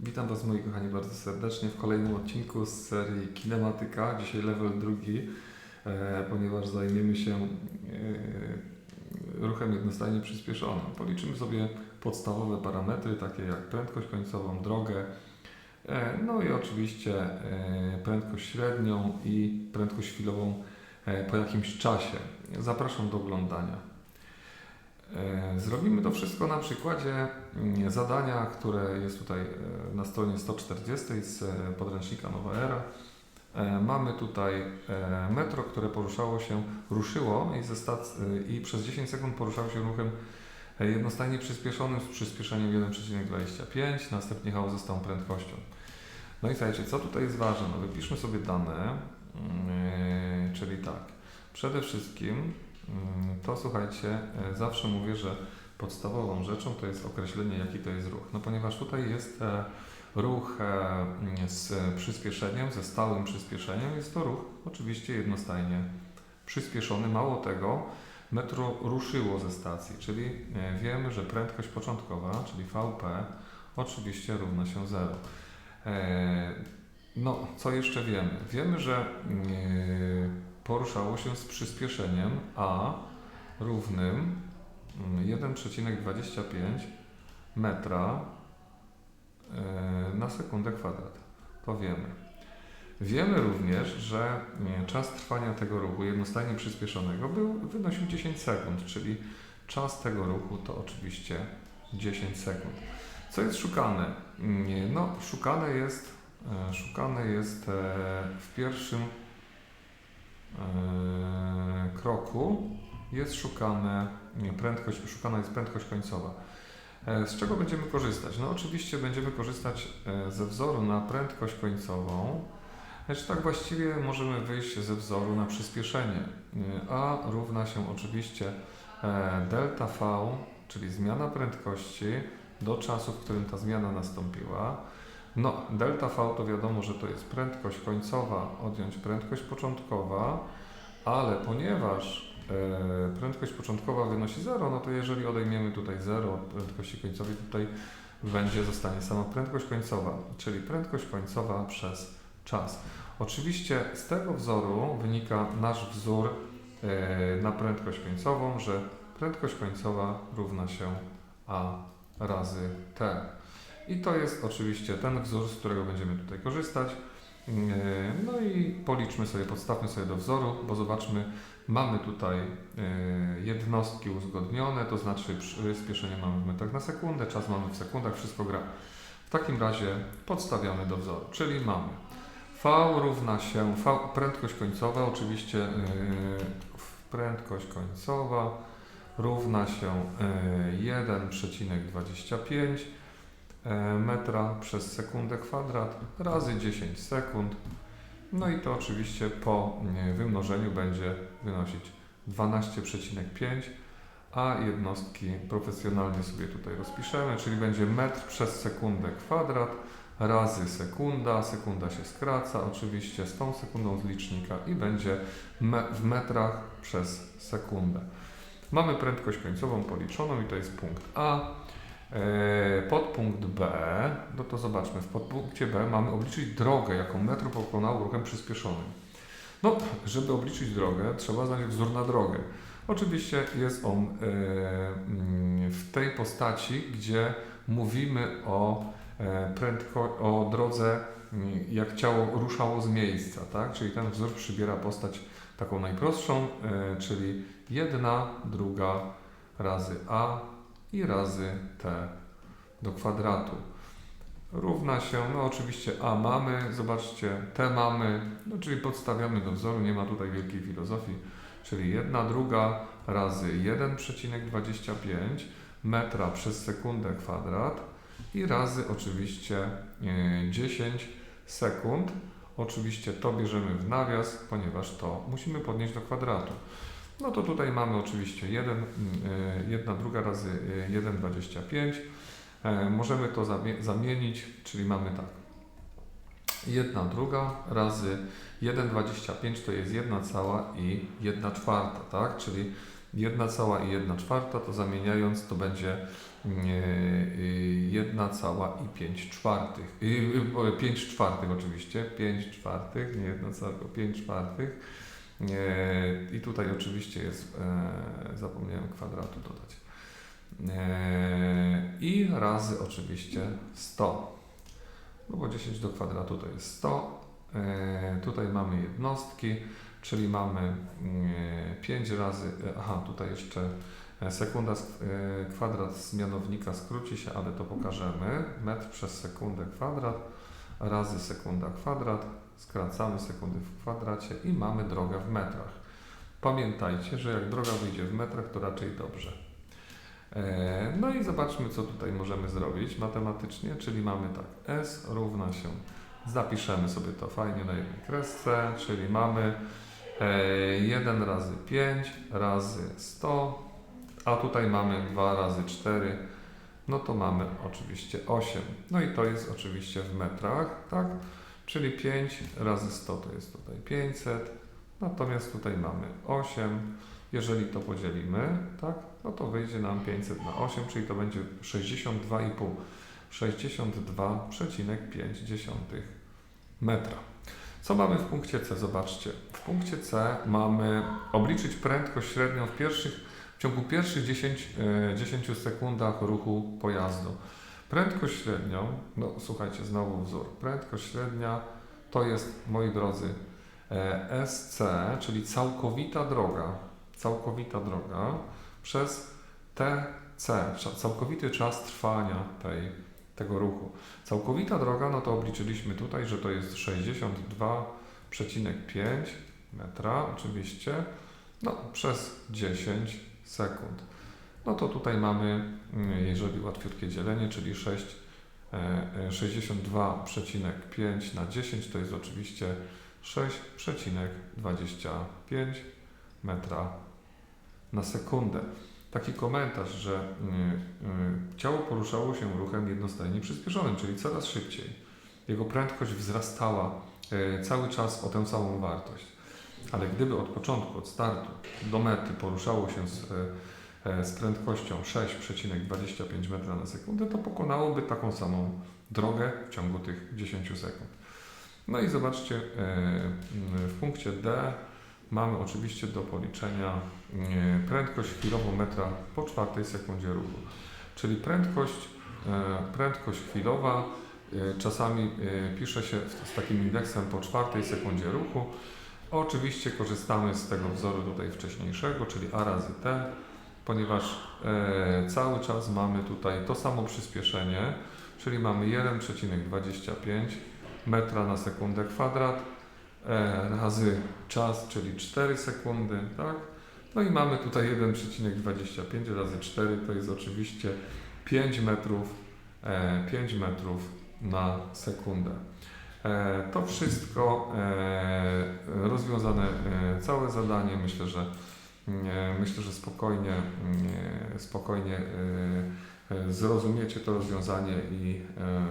Witam Was moi kochani bardzo serdecznie w kolejnym odcinku z serii Kinematyka. Dzisiaj level drugi, e, ponieważ zajmiemy się e, ruchem jednostajnie przyspieszonym. Policzymy sobie podstawowe parametry, takie jak prędkość końcową, drogę, e, no i oczywiście prędkość średnią i prędkość chwilową po jakimś czasie. Zapraszam do oglądania. E, Zrobimy to wszystko na przykładzie mm, zadania, które jest tutaj e, na stronie 140 z e, podręcznika Nowa Era. Mamy tutaj metro, które poruszało się, ruszyło i, i przez 10 sekund poruszało się ruchem jednostajnie przyspieszonym z przyspieszeniem 1,25, następnie jechało ze stałą prędkością. No i słuchajcie, co tutaj jest ważne? No wypiszmy sobie dane, mm, czyli tak, przede wszystkim to słuchajcie, e, zawsze mówię, że podstawową rzeczą to jest określenie, jaki to jest ruch. No ponieważ tutaj jest e, ruch e, mm, z przyspieszeniem, ze stałym przyspieszeniem, jest to ruch oczywiście jednostajnie przyspieszony. Mało tego, metro ruszyło ze stacji, czyli wiemy, że prędkość początkowa, czyli VP, oczywiście równa się 0. No, co jeszcze wiemy? Wiemy, że mm, poruszało się z przyspieszeniem a równym mm, 1,25 metra e, na sekundę kwadrat. To wiemy. Wiemy również, że mm, czas trwania tego ruchu jednostajnie przyspieszonego był, wynosił 10 sekund, czyli czas tego ruchu to oczywiście 10 sekund. Co jest szukane? Mm, No, szukane jest, e, szukane jest e, w pierwszym kroku jest szukane nie, prędkość, szukana jest prędkość końcowa. E, Z czego będziemy korzystać? No oczywiście będziemy korzystać e, ze wzoru na prędkość końcową. Lecz tak właściwie możemy wyjść ze wzoru na przyspieszenie. E, A równa się oczywiście e, delta V, czyli zmiana prędkości do czasu, w którym ta zmiana nastąpiła. No, delta V to wiadomo, że to jest prędkość końcowa, odjąć prędkość początkowa, ale ponieważ e, prędkość początkowa wynosi 0, no to jeżeli odejmiemy tutaj 0 od prędkości końcowej, tutaj będzie, zostanie sama prędkość końcowa, czyli prędkość końcowa przez czas. Oczywiście z tego wzoru wynika nasz wzór e, na prędkość końcową, że prędkość końcowa równa się a razy t. I to jest oczywiście ten wzór, z którego będziemy tutaj korzystać. Yy, No i policzmy sobie, podstawmy sobie do wzoru, bo zobaczmy, mamy tutaj yy, jednostki uzgodnione, to znaczy przyspieszenie mamy w metrach na sekundę, czas mamy w sekundach, wszystko gra. W takim razie podstawiamy do wzoru, czyli mamy V równa się, v, prędkość końcowa, oczywiście yy, prędkość końcowa równa się yy, 1,25 e, metra przez sekundę kwadrat razy 10 sekund. No i to oczywiście po e, wymnożeniu będzie wynosić 12,5, a jednostki profesjonalnie sobie tutaj rozpiszemy, czyli będzie metr przez sekundę kwadrat razy sekunda, sekunda się skraca oczywiście z tą sekundą z licznika i będzie me w metrach przez sekundę. Mamy prędkość końcową policzoną i to jest punkt A. E, Podpunkt B, no to zobaczmy, w podpunkcie B mamy obliczyć drogę, jaką metro pokonał ruchem przyspieszonym. No, żeby obliczyć drogę, trzeba znaleźć wzór na drogę. Oczywiście jest on e, mm, w tej postaci, gdzie mówimy o, e, prędko, o drodze, mm, jak ciało ruszało z miejsca, tak? Czyli ten wzór przybiera postać taką najprostszą, czyli jedna, druga razy a i razy t do kwadratu. Równa się, no oczywiście a mamy, zobaczcie, t mamy, no czyli podstawiamy do wzoru, nie ma tutaj wielkiej filozofii, czyli jedna druga razy 1,25 metra przez sekundę kwadrat i razy oczywiście e, 10 sekund. Oczywiście to bierzemy w nawias, ponieważ to musimy podnieść do kwadratu. No to tutaj mamy oczywiście 1, 1 druga razy e, 1,25. E, Możemy to zamie- zamienić, czyli mamy tak. 1 druga razy 1,25 to jest 1 cała i 1 czwarta, tak? Czyli 1 cała i 1 czwarta to zamieniając to będzie 1 cała i 5 czwartych. Y, 5 czwartych oczywiście, 5 czwartych, nie 1 cała, tylko 5 czwartych. E, I tutaj oczywiście jest, e, zapomniałem kwadratu dodać. E, I razy oczywiście 100. No bo 10 do kwadratu to jest 100. E, Tutaj mamy jednostki, czyli mamy mm, 5 razy, aha, tutaj jeszcze sekunda, kwadrat z mianownika skróci się, ale to pokażemy. Metr przez sekundę kwadrat razy sekunda kwadrat, skracamy sekundy w kwadracie i mamy drogę w metrach. Pamiętajcie, że jak droga wyjdzie w metrach, to raczej dobrze. E, No i zobaczmy, co tutaj możemy zrobić matematycznie, czyli mamy tak, S równa się, zapiszemy sobie to fajnie na jednej kresce, czyli mamy e, 1 razy 5 razy 100, a tutaj mamy 2 razy 4, no to mamy oczywiście 8. No i to jest oczywiście w metrach, tak? Czyli 5 razy 100 to jest tutaj 500, natomiast tutaj mamy 8. Jeżeli to podzielimy, tak, no to wyjdzie nam 500 na 8, czyli to będzie 62,5. 62,5 metra. Co mamy w punkcie C? Zobaczcie. W punkcie C mamy obliczyć prędkość średnią w, pierwszych, w ciągu pierwszych 10, e, 10 sekundach ruchu pojazdu. Prędkość średnią, no słuchajcie, znowu wzór. Prędkość średnia to jest, moi drodzy, e, SC, czyli całkowita droga, całkowita droga przez TC, całkowity czas trwania tej, tego ruchu. Całkowita droga, no to obliczyliśmy tutaj, że to jest 62,5 metra, oczywiście, no przez 10 sekund. No to tutaj mamy, mm, jeżeli łatwiutkie dzielenie, czyli 6, e, e, 62,5 na 10 to jest oczywiście 6,25 metra na sekundę. Taki komentarz, że y, y, ciało poruszało się ruchem jednostajnie przyspieszonym, czyli coraz szybciej. Jego prędkość wzrastała y, cały czas o tę samą wartość. Ale gdyby od początku, od startu do mety poruszało się z, z prędkością 6,25 metra na sekundę, to pokonałoby taką samą drogę w ciągu tych 10 sekund. No i zobaczcie, y, w punkcie D mamy oczywiście do policzenia e, prędkość chwilową metra po czwartej sekundzie ruchu. Czyli prędkość, e, prędkość chwilowa e, czasami e, pisze się z takim indeksem po czwartej sekundzie ruchu. Oczywiście korzystamy z tego wzoru tutaj wcześniejszego, czyli A razy T, ponieważ e, cały czas mamy tutaj to samo przyspieszenie, czyli mamy 1,25 metra na sekundę kwadrat e, razy czas, czyli 4 sekundy, tak? No i mamy tutaj 1,25 razy 4 to jest oczywiście 5 metrów, e, 5 metrów na sekundę. E, to wszystko e, rozwiązane, e, całe zadanie, myślę, że myślę, że spokojnie, e, spokojnie e, e, zrozumiecie to rozwiązanie i e,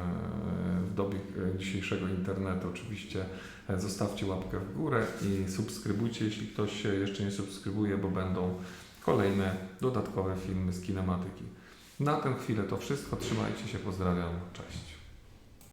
w dobie e, dzisiejszego internetu oczywiście e, zostawcie łapkę w górę i subskrybujcie, jeśli ktoś się jeszcze nie subskrybuje, bo będą kolejne dodatkowe filmy z kinematyki. Na tę chwilę to wszystko. Trzymajcie się, pozdrawiam, cześć.